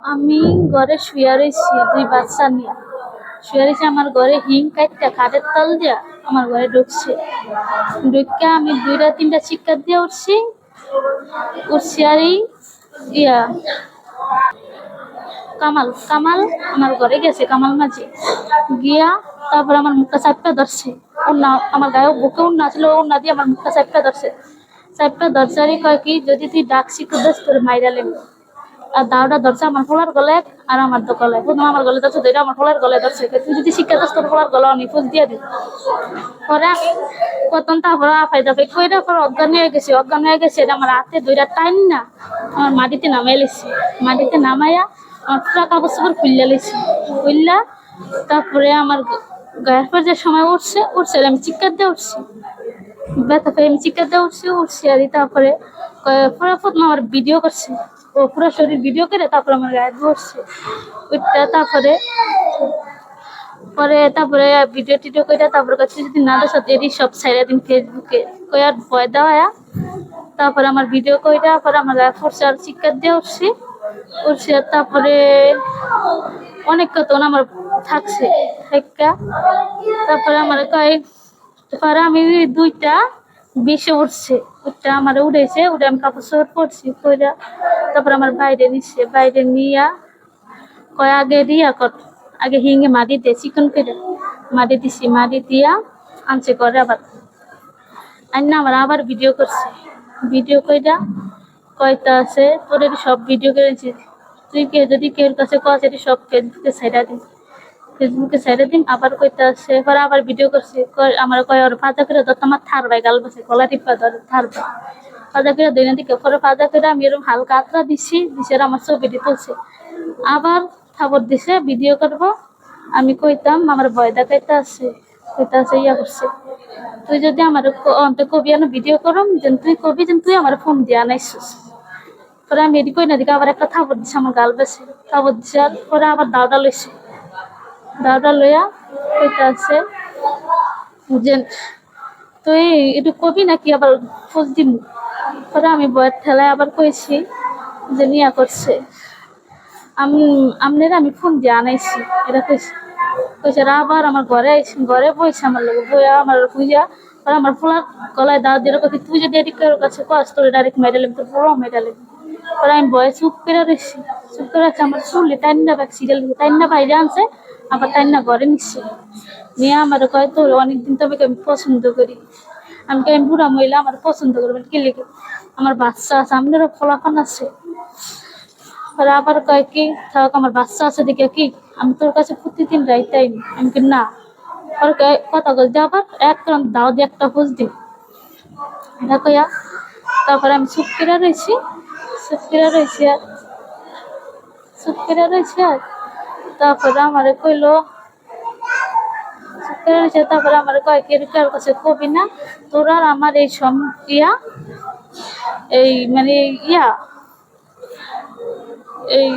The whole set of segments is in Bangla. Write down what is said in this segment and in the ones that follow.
আমি ঘরে শুয়ে রয়েছি দুই বাচ্চা নিয়ে। শুয়ে রয়েছি আমার ঘরে হিং কাটটা খাটের তল দিয়া আমার ঘরে ঢুকছে। ঢুকে আমি দুইটা, তিনটা চিৎকার দিয়ে উঠছি। উঠছি আর ইয়া, কামাল কামাল আমার ঘরে গেছে, কামাল মাঝি। গিয়া তারপর আমার মুখটা চাপটা ধরছে। ওনা আমার গায়ে বুকে উন্না ছিল উন্না দিয়ে আমার মুখটা চাপটা ধরছে। চাপটা ধরছে কয় কি, যদি তুই ডাকছি তোর মাইরা আর দাওটা ধরছে, আমার ফোলার গলে আর আমার তো গলায় প্রথম আমার গলে ধরছে, দুইটা আমার ফোলার গলে ধরছে। তুই যদি শিক্ষা দোষ তোর ফোলার গলা, আমি ফুল দিয়ে দিই পরে কতন তারপরে আফাই দাফাই কইরা পরে অজ্ঞান হয়ে গেছে, অজ্ঞান হয়ে গেছে আমার হাতে দুইটা টাইম না, আমার মাটিতে নামাই লেছি। মাটিতে নামাইয়া আমার পুরা কাগজ চাপড় খুললা লেছি। খুললা তারপরে আমার গায়ের পর যে সময় উঠছে উঠছে আমি চিৎকার দিয়ে উঠছি। ব্যথা পেয়ে আমি চিৎকার দিয়ে উঠছি উঠছি আর তারপরে পুরো আমার ভিডিও করছে। পুরো শরীর ভিডিও করে তারপরে আমার গায়ে ধরছে ওইটা তারপরে, পরে তারপরে ভিডিও টিডিও করে তারপরে কাছে যদি না দেশ এরই সব সাইরা দিন ফেসবুকে কই আর ভয় দেওয়া তারপরে আমার ভিডিও কইরা তারপরে আমার গায়ে ফোরছে আর চিৎকার দিয়ে উঠছি। উঠছি আর তারপরে অনেক কত আমার থাকছে তারপরে আমার কয় পরে আমি দুইটা বেশি উঠছে। ওটা আমার উড়েছে উঠে আমি কাপড় চোপড় পরছি কইরা তারপর আমার বাইরে নিচ্ছে বাইরে নিয়া কয়, আগে রিয়া কর, আগে হিঙে মাটি দিয়ে চিকন করে মাটি দিছি। মাটি দিয়া আনছে করে আবার। আর না আমার আবার ভিডিও করছে। ভিডিও কইরা কয়টা আছে? তোর সব ভিডিও করেছি। তুই কে, যদি কেউ কাছে এটি সব ফেসবুকে সাইডা দিন ফেসবুকে সাইডে দিন, আবার কইতে আছে পরে আবার ভিডিও করছে আমার কয়, ওর ফাজা করে ধর তোমার থার ভাই গাল বসে, গলা টিপা ধর, থার ভাই। ফাজা করে দিনে দিকে, পরে ফাজা করে আমি এরকম হালকা আত্রা দিছি, দিছে আমার ছবিটি তুলছে। আবার খবর দিছে ভিডিও করব, আমি কইতাম, আমার ভয় দেখাইতে আছে কইতে আছে ইয়া করছে। তুই যদি আমার অন্ত কবি আনো ভিডিও করম, যেন তুই কবি, যেন তুই আমার ফোন দিয়া নাইছিস পরে আমি এটি কই না দিকে আবার একটা থাপড় দিছে, আমার গাল বেছে থাপড় দিছে পরে আবার দাওটা লইছে। দাওটা লইয়া কইতে আছে যে, তুই একটু কবি নাকি আবার খোঁজ দিম? পরে আমি বয়ের ঠেলায় আবার কইছি যে নিয়া করছে। আমি, আমনের আমি ফোন দিয়ে আনাইছি। এটা কইছি, কইছে আবার আমার ঘরে আইসি ঘরে বইছে আমার লোক বইয়া আমার বুঝা আর আমার ফুলার গলায় দাও দিয়ে তুই যদি এদিকে কাছে কস, তোর ডাইরেক্ট মেডালিম তোর পুরো মেডালিম পরে আমি বয়ে চুপ করে রয়েছি চুপ করে রাখছি আমার চুলে টাইনা ব্যাগ সিরিয়াল টাইনা বাইরে আনছে আবার টাইনা ঘরে নিচ্ছে। নিয়ে আমার কয় তোর অনেকদিন তবে আমি পছন্দ করি। আমি কই, বুড়া মহিলা আমার পছন্দ করবেন কি লিখে আমার বাচ্চা আছে আপনারও ফলাফল আছে। পরে আবার কয় কি? থাক আমার বাচ্চা আছে দেখে কি? আমি তোর কাছে প্রতিদিন রাইতাই আমি কি না। কয়, কথা কই যে আবার এক রান দাও দিয়ে একটা খোঁজ দিই এটা তারপরে আমি চুপ করে রয়েছি চুপ করে রয়েছি আর। চুপ করে রয়েছি আর। তারপরে আমারে কইলো তারপরে আমার কয়, কি কার কাছে কবি না? তোর আর আমার এই সম, ইয়া, এই মানে ইয়া, এই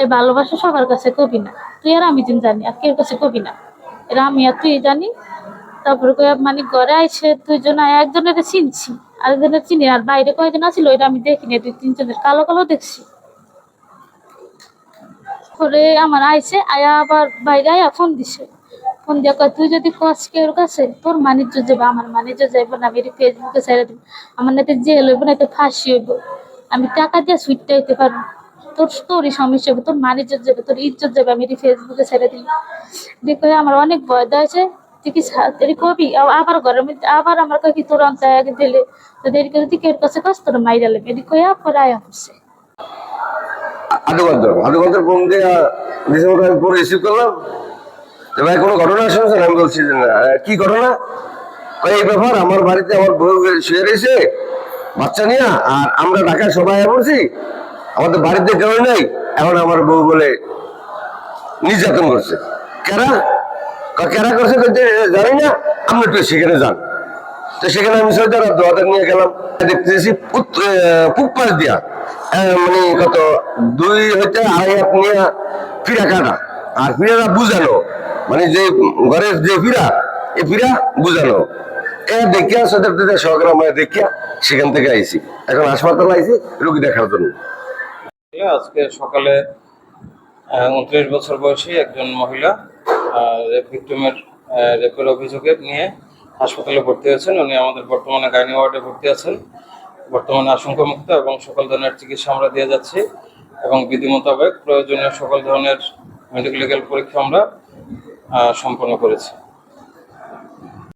এই ভালোবাসা সবার কাছে কবি না। তুই আর আমি দিন জানি, আর কেউ কাছে কবি না? এরা আমি আর তুই জানি। তারপরে মানে ঘরে আইসে দুইজন, একজনের চিনছি। আরেকজনের চিনি, আর বাইরে কয়জন আছিল, ওইটা আমি দেখিনি, দুই তিনজনের। কালো কালো দেখছি। পরে আমার আইসে আয়া আবার বাইরে আয়া ফোন দিছে। ফোন দিয়া কয়, তুই যদি কস কেউর কাছে, তোর মানিজ্য যাবে আমার মানিজ্য যাইব না, আমি ফেসবুকে ছেড়ে দিব। আমার নাতে জেল হইব না ফাঁসি হইব। আমি টাকা দিয়ে সুইটটা হইতে পারব। তোর তোরই সমস্যা হবে, তোর মান ইজ্জত যাবে তোর ইজ্জত যাবে আমি ফেসবুকে ছেড়ে দিই দেখো আমার অনেক ভয় দেওয়াছে কবি আবার আবার আমার দিলে? তো কাছে ফোন দিয়ে পরে রিসিভ করলাম। ভাই কোনো ঘটনা আমি বলছি যে কি ঘটনা? এই ব্যাপার আমার বাড়িতে আমার বউ শুয়ে রয়েছে বাচ্চা নিয়ে আর আমরা ঢাকায় সবাই পড়ছি। আমাদের বাড়িতে কেউ নেই। এখন আমার বউ বলে নির্যাতন করছে। কেরা? কয়, কেরা করছে জানি না। আপনি একটু সেখানে যান। তো সেখানে আমি সৈদার দোয়াতে নিয়ে গেলাম। দেখতেছি পুক পাশ দিয়া। মানে কত, দুই হইতে আড়াই হাত নিয়ে ফিরা কাটা। আর ফিরাটা বুঝানো মানে যে ঘরের যে ফিরা, এই ফিরা বুঝানো এ দেখিয়া সৈদার দিদা সহকারে দেখিয়া সেখান থেকে আইছি। এখন হাসপাতাল আইছি রুগী দেখার জন্য। আজকে সকালে উনত্রিশ বছর বয়সী একজন মহিলা ভিক্টিমের রেপের অভিযোগে নিয়ে হাসপাতালে ভর্তি হয়েছেন। উনি আমাদের বর্তমানে গাইনি ওয়ার্ডে ভর্তি আছেন। বর্তমানে আশঙ্কামুক্ত এবং সকল ধরনের চিকিৎসা আমরা দিয়ে যাচ্ছি এবং বিধি মোতাবেক প্রয়োজনীয় সকল ধরনের মেডিকেল পরীক্ষা আমরা সম্পন্ন করেছি।